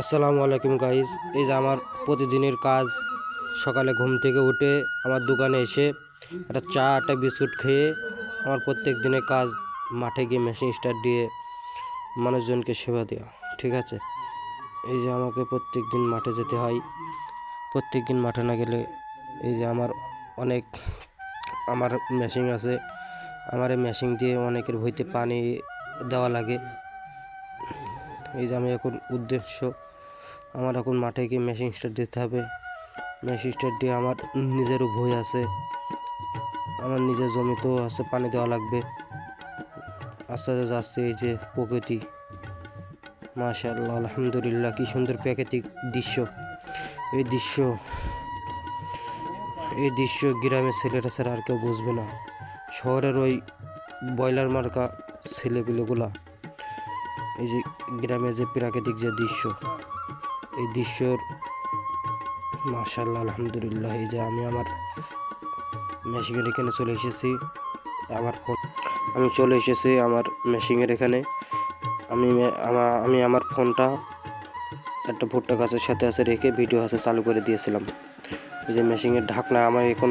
আসসালামু আলাইকুম গাইজ, এই যে আমার প্রতিদিনের কাজ। সকালে ঘুম থেকে উঠে আমার দোকানে এসে একটা চা, একটা বিস্কুট খেয়ে আমার প্রত্যেক দিনের কাজ মাঠে গিয়ে মেশিন স্টার্ট দিয়ে মানুষজনকে সেবা দেওয়া, ঠিক আছে? এই যে আমাকে প্রত্যেক দিন মাঠে যেতে হয়। প্রত্যেক দিন মাঠে না গেলে এই যে আমার অনেক, আমার মেশিন আছে। আমার এই মেশিন দিয়ে অনেকের ভইতে পানি দেওয়া লাগে। এই যে আমি এখন উদ্দেশ্য আমার এখন মাঠে গিয়ে মেশিন স্টার্ট দিতে হবে। মেশিন স্টার্ট দিয়ে আমার নিজেরও ভয় আছে। আমার নিজের জমিতেও আছে, পানি দেওয়া লাগবে। আস্তে আস্তে যাচ্ছে এই যে প্রকৃতি। মাশাআল্লাহ, আলহামদুলিল্লাহ, কি সুন্দর প্রাকৃতিক দৃশ্য। এই দৃশ্য এই দৃশ্য গ্রামের ছেলেরা ছাড়া আর কেউ বুঝবে না। শহরের ওই ব্রয়লার মার্কা ছেলেপিলেগুলা। এই যে গ্রামের যে প্রাকৃতিক যে দৃশ্য। এই দৃশ্যর মাশাল্লাহ আলহামদুলিল্লাহ, এই যে আমি আমার মেশিনের এখানে চলে এসেছি, আমার ফোন আমি চলে এসেছি আমার মেশিনের এখানে। আমি আমার আমি আমার ফোনটা একটা ভুট্টা গাছের সাথে আছে রেখে ভিডিও আছে চালু করে দিয়েছিলাম। যে মেশিনের ঢাকনা আমার এখন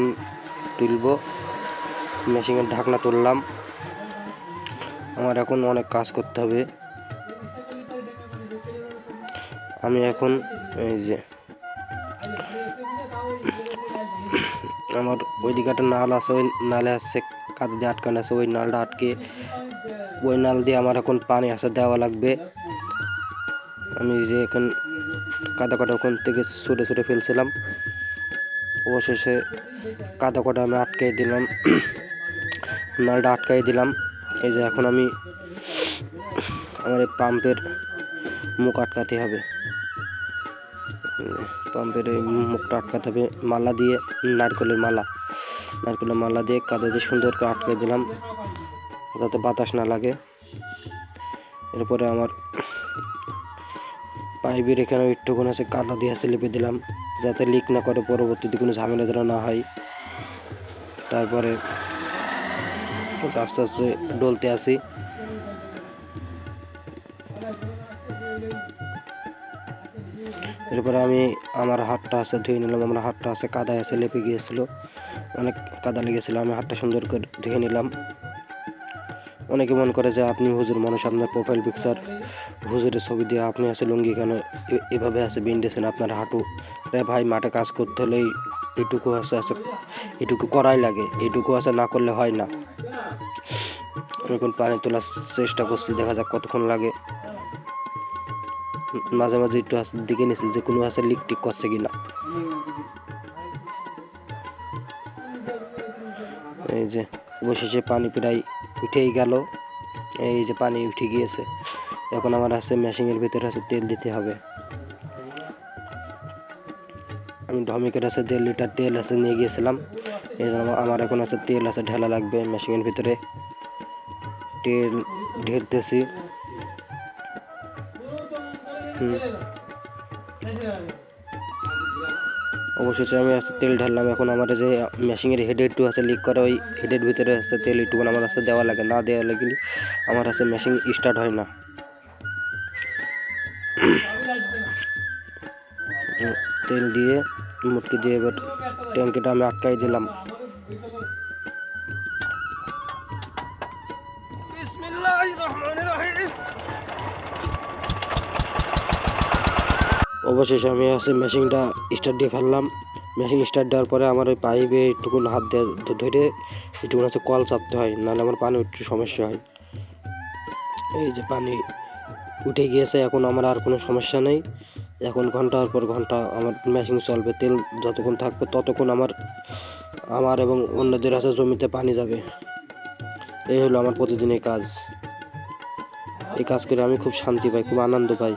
তুলব। মেশিনের ঢাকনা তুললাম। আমার এখন অনেক কাজ করতে হবে। আমি এখন, এই যে, আমার ওইদিকে একটা নাল আছে, ওই নালে আসছে কাদা দিয়ে আটকানো আছে, ওই নালটা আটকে, ওই নাল দিয়ে আমার এখন পানি আসা দেওয়া লাগবে। আমি যে এখন কাদা কটা ওখান থেকে ছুটে ছুটে ফেলছিলাম, অবশেষে কাদা কটা আমি আটকাই দিলাম, নালটা আটকাই দিলাম। এই যে এখন আমি আমার এই পাম্পের মুখ আটকাতে হবে। পাম্পের এই মুখটা আটকাতে হবে। মালা দিয়ে, নারকেলের মালা। নারকেলের মালা দিয়ে কাদা দিয়ে সুন্দর করে আটকে দিলাম, যাতে বাতাস না লাগে। এরপরে আমার পাইপের এখানে একটুখানি আছে, কাদা দিয়ে আছে, লিপে দিলাম, যাতে লিক না করে পরবর্তীতে কোনো ঝামেলা যেন না হয়। তারপরে আস্তে আস্তে ডলতে আসি। এরপরে আমি আমার হাতটা আছে ধুয়ে নিলাম, আমার হাতটা আছে কাদায় আছে, লেপে গিয়েছিল। অনেক কাদা লেগেছিল, আমি হাতটা সুন্দর করে ধুয়ে নিলাম। অনেকে মনে করে যে আপনি হুজুর মানুষ, আপনার প্রোফাইল পিকচার হুজুরের ছবি দিয়ে আপনি আছে লুঙ্গি কেন এভাবে আছে বিন্দেছেন আপনার হাঁটু? রে ভাই, মাঠে কাজ করতে হলে এটুকু আছে আছে, এটুকু করাই লাগে, এটুকু আছে, না করলে হয় না। এখন পানি তোলার চেষ্টা করছি, দেখা যাক কতক্ষণ লাগে। মাঝে মাঝে একটু হাত দিকে নিছি যে কোনো হাসে লিক টিক করছে কিনা। এই যে অবশেষে পানি প্রায় উঠেই গেল। এই যে পানি উঠে গিয়েছে। এখন আমার আছে মেশিনের ভিতরে আছে তেল দিতে হবে। আমি ঢমিকের আছে দেড় লিটার তেল আছে নিয়ে গিয়েছিলাম। এই জন্য আমার এখন আছে তেল আছে, ঢেলা লাগবে মেশিনের ভিতরে। তেল ঢেলতেছি। অবশেষে আমি আস্তে তেল ঢাললাম। এখন আমার যে মেশিনের হেডের টু আছে লিক করে ওই হেডের ভিতরে আছে তেল একটুকুন আমার কাছে দেওয়া লাগে, না দেওয়া লাগলে আমার কাছে মেশিন স্টার্ট হয় না। তেল দিয়ে মুটকি দিয়ে এবার ট্যাঙ্কিটা আমি আটকাই দিলাম। অবশেষে আমি আছে মেশিনটা স্টার্ট দিয়ে ফেললাম। মেশিন স্টার্ট দেওয়ার পরে আমার ওই পাইপে একটুকুন হাত দিয়ে ধরে একটুকুন আছে কল চাপতে হয়, নাহলে আমার পানি একটু সমস্যা হয়। এই যে পানি উঠে গিয়েছে, এখন আমার আর কোনো সমস্যা নেই। এখন ঘণ্টার পর ঘণ্টা আমার মেশিন চলবে, তেল যতক্ষণ থাকবে ততক্ষণ আমার আমার এবং অন্যদের আছে জমিতে পানি যাবে। এই হলো আমার প্রতিদিনের কাজ। এই কাজ করে আমি খুব শান্তি পাই, খুব আনন্দ পাই।